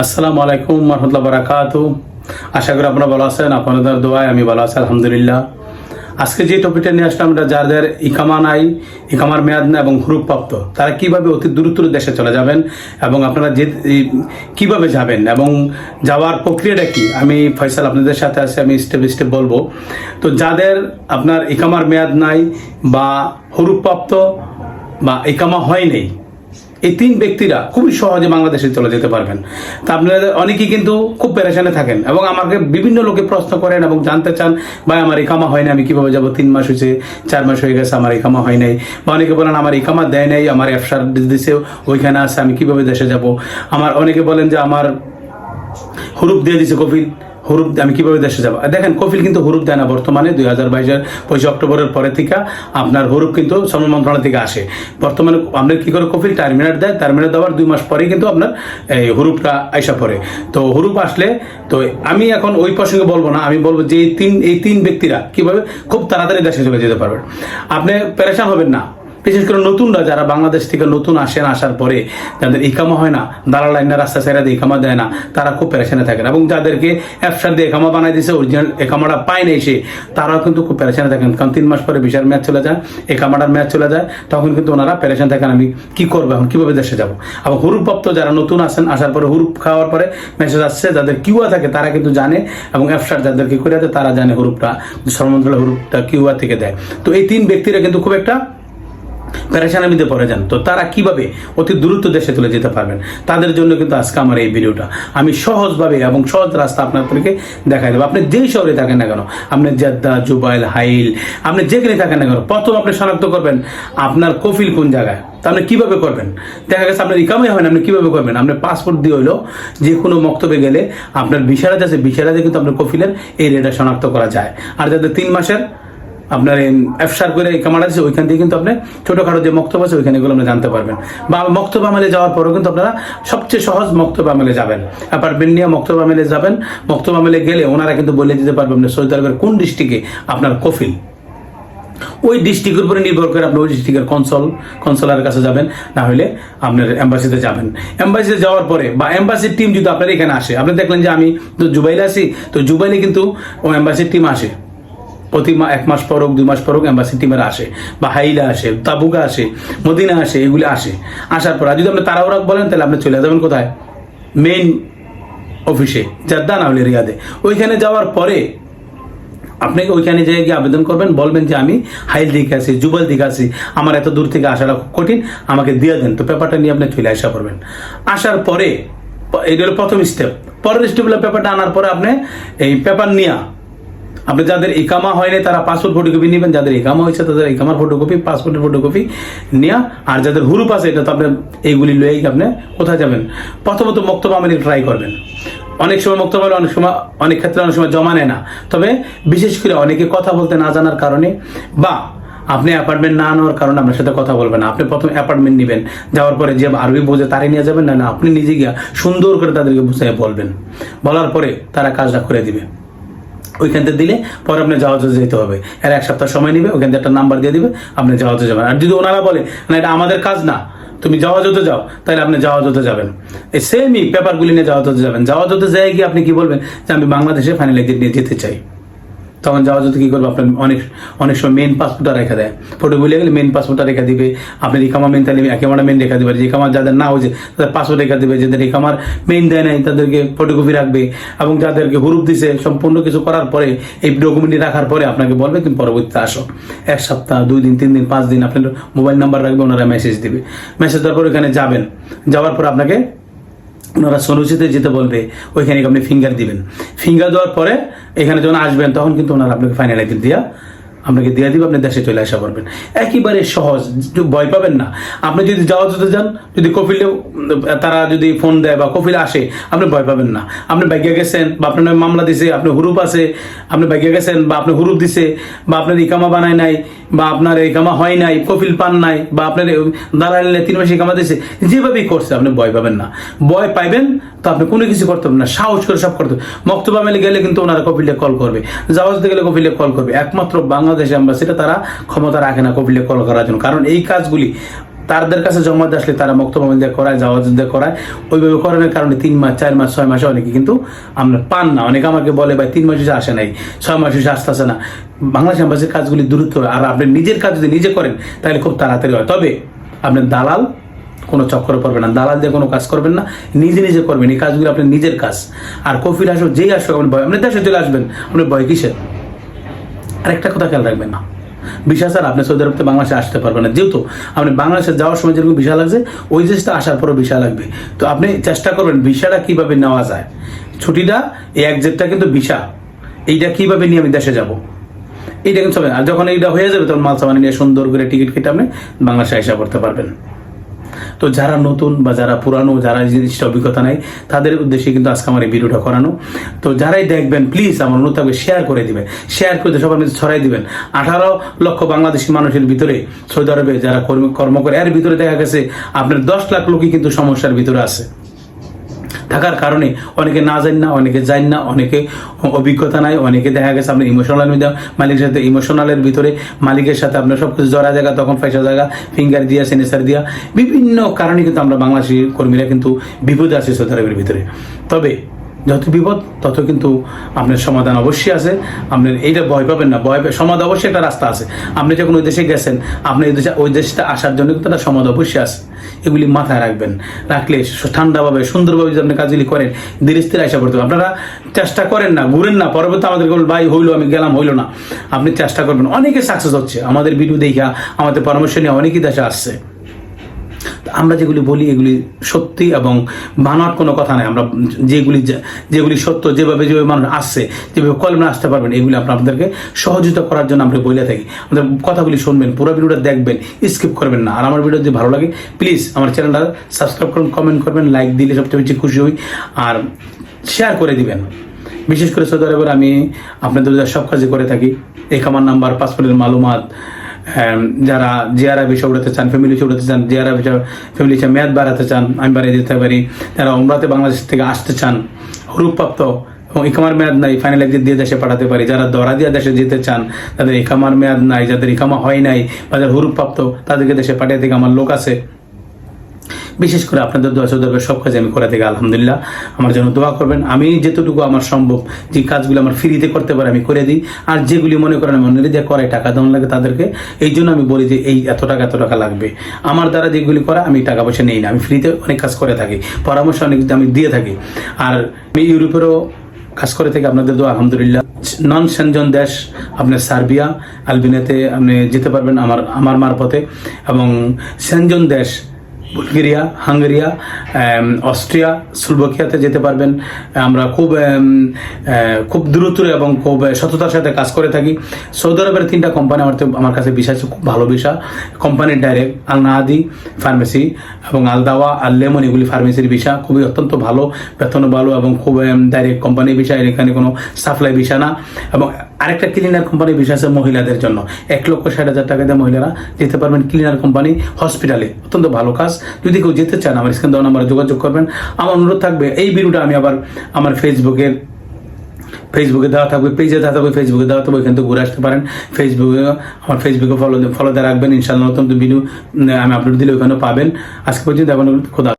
আসসালামু আলাইকুম রহমতুল্লাহ বারাকাতু আশা করি আপনারা ভালো আছেন, আপনাদের দোয়ায় আমি ভালো আছি, আলহামদুলিল্লাহ। আজকে যে টপিকটা নিয়ে আসলাম এটা যাদের ইকামা নাই, ইকামার মেয়াদ না এবং হুরুপ্রাপ্ত তারা কীভাবে অতি দ্রুত দেশে চলে যাবেন এবং আপনারা যে কীভাবে যাবেন এবং যাওয়ার প্রক্রিয়াটা কি? আমি ফয়সাল আপনাদের সাথে আছে, আমি স্টেপ স্টেপ বলব। তো যাদের আপনার ইকামার মেয়াদ নাই বা হুরুপ্রাপ্ত বা ইকামা হয় নেই এই তিন ব্যক্তিরা খুবই সহজে বাংলাদেশে চলে যেতে পারবেন। তা আপনারা অনেকেই কিন্তু খুব পেরেশানে থাকেন এবং আমাকে বিভিন্ন লোকে প্রশ্ন করেন এবং জানতে চান, ভাই, আমার ইকামা হয় না আমি কীভাবে যাব? তিন মাস হয়েছে, চার মাস হয়ে গেছে, আমার এই কামা হয় নাই। বা অনেকে বলেন, আমার এই কামা দেয় নাই, আমার ব্যবসার দিছে ওইখানে আছে, আমি কীভাবে দেশে যাব? আমার অনেকে বলেন যে, আমার হুরুপ দিয়ে দিছে কপিল হুরুপ আমি কীভাবে দেশে যাব? দেখেন, কফিল কিন্তু হুরুপ দেয় না বর্তমানে, দুই হাজার বাইশের পঁচিশ অক্টোবরের পরে থেকে আপনার হুরুপ কিন্তু শ্রম মন্ত্রণালয় থেকে আসে। বর্তমানে আপনার কি করে কফিল টার্মিনেট দেয়? টার্মিনেট দেওয়ার দুই মাস পরেই কিন্তু আপনার এই হুরুপটা আইসা পড়ে। তো হুরুপ আসলে, তো আমি এখন ওই প্রসঙ্গে বলব না, আমি বলব যে এই তিন এই তিন ব্যক্তিরা কীভাবে খুব তাড়াতাড়ি দেশে চলে যেতে পারবেন। আপনি পেরেশান হবেন না। বিশেষ করে নতুনরা যারা বাংলাদেশ থেকে নতুন আসেন, আসার পরে যাদের ইকামা হয় না, দালাল লাইনের রাস্তা সাইডে দিয়ে ইকামা দেয় না, তারা খুব পেরেশানে থাকেন। এবং যাদেরকে অ্যাপসার দিয়ে একামা বানাই দিয়েছে অরিজিনাল একামাটা পায় না এসে তারাও কিন্তু খুব পেরেশানে থাকেন। কারণ তিন মাস পরে বিশাল ম্যাচ চলে যায় একামাটার ম্যাচ চলে যায়, তখন কিন্তু ওনারা পেরেশান থাকেন, আমি কি করব এখন, কীভাবে দেশে যাব? এবং হুরুপ্রাপ্ত যারা নতুন আসেন, আসার পরে হুরুপ খাওয়ার পরে মেসেজ আসছে, যাদের কিউয়া থাকে, তারা কিন্তু জানে, এবং অ্যাপসার যাদেরকে করে দেয়, তারা জানে হুরুপটা শ্রমমন্ত্রণালয় হুরুপটা কিউয়া থেকে দেয়। তো এই তিন ব্যক্তিরা কিন্তু খুব একটা পেরেশানের মধ্যে পড়ে যান। তো তারা কীভাবে অতি দ্রুত দেশে চলে যেতে পারবেন? তাদের জন্য কিন্তু আজকে আমার এই ভিডিওটা। আমি সহজভাবে এবং সহজ রাস্তা আপনাদেরকে দেখাই দেবো। আপনি যেই শহরে থাকেন না কেন, আপনি জেদ্দা, জুবাইল, হাইল, আপনি যেখানে থাকেন না কেন, প্রথম আপনি শনাক্ত করবেন আপনার কফিল কোন জায়গায়। তা আপনি কীভাবে করবেন? দেখা গেছে আপনার ইকামে হয় না আপনি কীভাবে করবেন? আপনি পাসপোর্ট দিয়ে হইল যে কোনো মক্তবে গেলে আপনার বিশারাজ আছে বিশারাজে কিন্তু আপনার কফিলের এই রেটটা শনাক্ত করা যায়। আর যাদের তিন মাসের আপনার এফসার করে কামাটা আছে, ওইখান থেকে কিন্তু আপনি ছোটোখাটো যে মক্তব আছে, ওইখানে এগুলো আপনি জানতে পারবেন। বা মক্তব আমেলে যাওয়ার পরেও কিন্তু আপনারা সবচেয়ে সহজ মক্তব আমেলে যাবেন। অ্যাপার্টমেন্ট নিয়ে মক্তব আমেলে যাবেন। মক্তব আমেলে গেলে ওনারা কিন্তু বলে দিতে পারবেন সৌদি আরবের কোন ডিস্ট্রিক্টে আপনার কফিল। ওই ডিস্ট্রিক্টের উপরে নির্ভর করে আপনি ওই ডিস্ট্রিক্টের কনসল কনসলারের কাছে যাবেন। না হলে আপনার এম্বাসিতে যাবেন। এম্বাসিতে যাওয়ার পরে বা এম্বাসির টিম যদি আপনার এখানে আসে, আপনি দেখলেন যে আমি তো জুবাইলে আছি, তো জুবাইলে কিন্তু ও এম্বাসির টিম আসে। প্রতি এক মাস পর হোক দুই মাস পর হোক এম্বাসি টিমের আসে। বা হাইলা আসে তাবুকা আসে, মদিনা আসে, এগুলি আসে। আসার পর, আর যদি আপনি তাড়াহুড়া বলেন, তাহলে আপনি চলে যাবেন কোথায়? মেইন অফিসে জাদ্দা না হলে রিয়াদে। ওইখানে যাওয়ার পরে আপনাকে ওইখানে যেয়ে গিয়ে আবেদন করবেন, বলবেন যে আমি হাইল দিকে আছি যুবল দিকে আছি, আমার এত দূর থেকে আসাটা খুব কঠিন, আমাকে দিয়ে দেন। তো পেপারটা নিয়ে আপনি চলে আসা করবেন আসার পরে এটা হলো প্রথম স্টেপ পরের স্টেপ হলো পেপারটা আনার পরে আপনি এই পেপার নিয়ে আপনি যাদের ইকামা হয়নি, তারা পাসপোর্ট ফটোকপি নেবেন। যাদের ইকামা হয়েছে, তাদের ইকামার ফটোকপি পাসপোর্টের ফটোকপি নেওয়া আর যাদের হুরুপ আছে, এটা তো আপনি এইগুলি লয়ে আপনি কোথায় যাবেন? প্রথমত মক্তব আমেরিক ট্রাই করবেন। অনেক সময় মক্তব হলে অনেক সময় অনেক ক্ষেত্রে অনেক সময় জমা নেয় না। তবে বিশেষ করে অনেকে কথা বলতে না জানার কারণে বা আপনি অ্যাপার্টমেন্ট না নেওয়ার কারণে আপনার সাথে কথা বলবেন না। আপনি প্রথম অ্যাপার্টমেন্ট নেবেন। যাওয়ার পরে যে আরবি বোঝে তারে নিয়ে যাবেন, না না, আপনি নিজে গিয়া সুন্দর করে তাদেরকে বুঝিয়ে বলবেন। বলার পরে তারা কাজটা করে দিবে। ওইখান থেকে দিলে পরে আপনি জাহাজে যেতে হবে। এর এক সপ্তাহ সময় নেবে, ওইখান থেকে একটা নাম্বার দিয়ে দিবে, আপনি জাহাজে যাবেন। আর যদি ওনারা বলে, না, এটা আমাদের কাজ না, তুমি যেতে যাও, তাহলে আপনি যেতে যাবেন। এই সেমই পেপারগুলি নিয়ে যেতে যাবেন। যাওয়া যেতে যায় গিয়ে আপনি কি বলবেন? যে আমি বাংলাদেশে ফাইনাল এক্সিট নিয়ে যেতে চাই। তখন যাওয়া যেতে কি করব, আপনার অনেক অনেক সময় মেন পাসপোর্টটা রেখে দেয়। ফটো বলে গেলে মেন পাসপোর্টটা রেখে দিবে। আপনি ইকামা মেন তাহলে একেবারে মেন রেখে দিবে। যে ইকামার যাদের না হয়েছে, তাদের পাসপোর্ট রেখে দিবে। যাদের রিকামার মেন দেয় নাই, তাদেরকে ফটোকপি রাখবে এবং যাদেরকে হুরুপ দিছে, সম্পূর্ণ কিছু করার পরে, এই ডকুমেন্টটি রাখার পরে আপনাকে বলবে, তুমি পরবর্তীতে আসো। এক সপ্তাহ, দুই দিন, তিন দিন, পাঁচ দিন আপনার মোবাইল নাম্বার রাখবে, ওনারা মেসেজ দিবে। মেসেজ দেওয়ার পর এখানে যাবেন। যাওয়ার পর আপনাকে ওনারা সলুচিতে যেতে বলবে, ওইখানে আপনি ফিঙ্গার দিবেন। ফিঙ্গার দেওয়ার পরে এখানে যখন আসবেন, তখন কিন্তু ওনারা আপনাকে ফাইনাল একদিন দিয়া আপনাকে দিয়ে দিবে, আপনি দেশে চলে আসা পারবেন। একেবারে সহজ ভয় পাবেন না। আপনি যদি যাওয়া যেতে যান, যদি কপিলে তারা যদি ফোন দেয় বা কপিলে আসে, আপনি ভয় পাবেন না। আপনি বাইকে গেছেন, বা আপনার নামে মামলা দিছে, আপনি হুরুপ আছে, আপনি বাইকে গেছেন, বা আপনি হুরুপ দিছে, বা আপনার ইকামা বানায় নাই, বা আপনার ইকামা হয় নাই কপিল পান নাই, বা আপনার দালাল তিন মাসে ইকামা দিছে, যেভাবেই করছে, আপনি ভয় পাবেন না। ভয় পাইবেন, তো আপনি কোনো কিছু করতে পারবেন না। সাহস করে সব করতে হবে। মক্তবা মেলে গেলে কিন্তু ওনারা কপিলে কল করবে। যাওয়া যেতে গেলে কপিলে কল করবে। একমাত্র বাংলাদেশ অ্যাম্বাসিটা তারা ক্ষমতা রাখে না কপিলে কল করার জন্য। কারণ এই কাজগুলি তাদের কাছে জমা দিয়ে আসলে তারা মক্তব্য দিয়ে করায় যাওয়া দিয়ে করায়। ওইভাবে করানোর কারণে তিন মাস, চার মাস, ছয় মাসে অনেকে কিন্তু আমরা পান না। অনেকে আমাকে বলে, ভাই, তিন মাস এসে আসে নাই, ছয় মাস এসে আসতেছে না। বাংলাদেশ অ্যাম্বাসির কাজগুলি দূরত্ব আর আপনি নিজের কাজ যদি নিজে করেন, তাহলে খুব তাড়াতাড়ি হয়। তবে আপনার দালাল, কোনো চক্করে পড়বে না। দালাল দিয়ে কোনো কাজ করবেন না। নিজে নিজে করবেন। এই কাজগুলো আপনার নিজের কাজ। আর কফিল আসো যেই আসো আপনি ভয় আপনি দেশে চলে আসবেন। আপনি ভয় কিসের? আরেকটা কথা খেয়াল রাখবেন না। ভিসা স্যার আপনি সৌদি আরব থেকে বাংলাদেশে আসতে পারবেন না। যেহেতু আপনি বাংলাদেশে যাওয়ার সময় যেরকম ভিসা লাগছে, ওই দেশটা আসার পরও ভিসা লাগবে। তো আপনি চেষ্টা করবেন ভিসাটা কীভাবে নেওয়া যায়। ছুটিটা, এই এক জেটটা কিন্তু ভিসা। এইটা কীভাবে নিয়ে আমি দেশে যাব? এইটা কিন্তু আর যখন এইটা হয়ে যাবে, তখন মাল সামানি নিয়ে সুন্দর করে টিকিট কেটে আপনি বাংলাদেশে আসা করতে পারবেন। তো যারা নতুন বা যারা পুরানো, যারা এই জিনিসটা অভিজ্ঞতা নেই, তাদের উদ্দেশ্যে কিন্তু আজকে আমার এই ভিডিওটা করানো। তো যারাই দেখবেন প্লিজ আমার অনুরোধ থাকবে শেয়ার করে দিবেন। শেয়ার করে সবার মধ্যে ছড়াই দিবেন। আঠারো লক্ষ বাংলাদেশি মানুষের ভিতরে, সৌদি আরবে যারা কর্ম কর্ম করে, এর ভিতরে দেখা গেছে আপনার দশ লাখ লোকই কিন্তু সমস্যার ভিতরে আছে। থাকার কারণে অনেকে না জান না, অনেকে জান না, অনেকে অভিজ্ঞতা নাই, অনেকে দেখা গেছে আপনার ইমোশনাল মালিকের সাথে ইমোশনালের ভিতরে মালিকের সাথে আপনার সব কিছু জড়া জায়গা, তখন পয়সা জায়গা ফিঙ্গার দিয়া সেনেসার দিয়া, বিভিন্ন কারণে কিন্তু আমরা বাংলাদেশি কর্মীরা কিন্তু বিপদে আছি সৌদি আরবের ভিতরে। তবে যত বিপদ, তত কিন্তু আপনার সমাধান অবশ্যই আছে। আপনার এইটা ভয় পাবেন না। ভয় সমাধান অবশ্যই একটা রাস্তা আছে। আপনি যখন ওই দেশে গেছেন, আপনি ওই দেশে ওই দেশটা আসার জন্য কিন্তু একটা সমাধান অবশ্যই আছে। এগুলি মাথায় রাখবেন। রাখলে ঠান্ডাভাবে, সুন্দরভাবে যদি আপনি কাজগুলি করেন ধীরে স্থিরে আসা করতে। আপনারা চেষ্টা করেন না, ঘুরেন না। পরবর্তী আমাদের বলবেন ভাই, হইল, আমি গেলাম, হইল না। আপনি চেষ্টা করবেন। অনেকে সাকসেস হচ্ছে। আমাদের ভিডিও দেখা আমাদের পরামর্শ নিয়ে অনেকেই দেশে আসছে। আমরা যেগুলি বলি এগুলি সত্যি এবং বানোয়ার কোনো কথা নাই। আমরা যেগুলি যেগুলি সত্য, যেভাবে যেভাবে মানুষ আসছে, যেভাবে কলমে আসতে পারবেন, এগুলি আমরা আপনাদেরকে সহযোগিতা করার জন্য আমরা বলে থাকি। আমাদের কথাগুলি শুনবেন, পুরো ভিডিওটা দেখবেন স্কিপ করবেন না। আর আমার ভিডিও যদি ভালো লাগে প্লিজ আমার চ্যানেলটা সাবস্ক্রাইব করুন কমেন্ট করবেন লাইক দিলে সবচেয়ে বেশি খুশি হই। আর শেয়ার করে দিবেন। বিশেষ করে সৌদি আরবের আমি আপনাদের সব কাজে করে থাকি। এই খামার নাম্বার, পাসপোর্টের মালুমাত যারা জিয়ারা বিষয় উঠাতে চান ফ্যামিলি উঠাতে চান, জিয়ারা বিষয় ফ্যামিলি মেয়াদ বাড়াতে চান, আমি বাড়িয়ে দিতে পারি। যারা উমরাতে বাংলাদেশ থেকে আসতে চান, রূপপ্রাপ্ত এবং ইকামার মেয়াদ নাই ফাইনাল একদিন দিয়ে দেশে পাঠাতে পারি। যারা দরা দিয়ে দেশে যেতে চান, তাদের ইকামার মেয়াদ নাই, যাদের ইকামা হয় নাই, বা যারা হুরুপ্রাপ্ত তাদেরকে দেশে পাঠিয়ে থেকে আমার লোক আছে। বিশেষ করে আপনাদের দোয়া সৌদরবে সব কাজে আমি করে থাকি আলহামদুলিল্লাহ। আমার জন্য দোয়া করবেন। আমি যেতটুকু আমার সম্ভব যে কাজগুলো আমার ফ্রিতে করতে পারি, আমি করে দিই। আর যেগুলি মনে করেন আমার নিজে করে টাকা দেওয়া লাগে তাদেরকে, এই জন্য আমি বলি যে এই এত টাকা এত টাকা লাগবে। আমার দ্বারা যেগুলি করা, আমি টাকা পয়সা নেই না। আমি ফ্রিতে অনেক কাজ করে থাকি। পরামর্শ অনেক আমি দিয়ে থাকি। আর আমি ইউরোপেরও কাজ করে থেকে, আপনাদের দোয়া আলহামদুলিল্লাহ। নন সেনজন দেশ, আপনার সার্বিয়া আলবিনাতে আপনি যেতে পারবেন আমার আমার মারফতে। এবং সেনজন দেশ বুলগেরিয়া, হাঙ্গেরিয়া অস্ট্রিয়া, স্লোভাকিয়াতে যেতে পারবেন। আমরা খুব খুব দ্রুত এবং খুব সততার সাথে কাজ করে থাকি। সৌদি আরবের তিনটা কোম্পানি আমার তো- আমার কাছে বিষয় আছে খুব ভালো বিষয়। কোম্পানির ডাইরেক্ট আল নাহাদি ফার্মেসি এবং আল দাওয়া আল লেমন এগুলি ফার্মেসির বিষয়। খুবই অত্যন্ত ভালো বেতন ভালো এবং খুব ডাইরেক্ট কোম্পানির বিষয়। এখানে কোনো সাপ্লাই বিষয় না। এবং আরেকটা ক্লিনার কোম্পানির বিষয় আছে মহিলাদের জন্য। এক লক্ষ ষাট হাজার টাকা দিয়ে মহিলারা যেতে পারবেন ক্লিনার কোম্পানি হসপিটালে অত্যন্ত ভালো কাজ। যদি কেউ যেতে চান, আমার স্ক্রিন দেওয়া নাম্বারে যোগাযোগ করবেন। আমার অনুরোধ থাকবে, এই ভিডিওটা আমি আবার আমার ফেসবুকের ফেসবুকে দেওয়া থাকবে পেজে দেওয়া থাকবে ফেসবুকে দেওয়া থাকবে এখান থেকে ঘুরে আসতে পারেন। ফেসবুকে আমার ফেসবুকে ফলো ফলো দিয়ে রাখবেন। ইনশাল্লাহ নতুন ভিডিও আমি আপলোড দিলে ওখানে পাবেন। আজকে পর্যন্ত এখন খোদা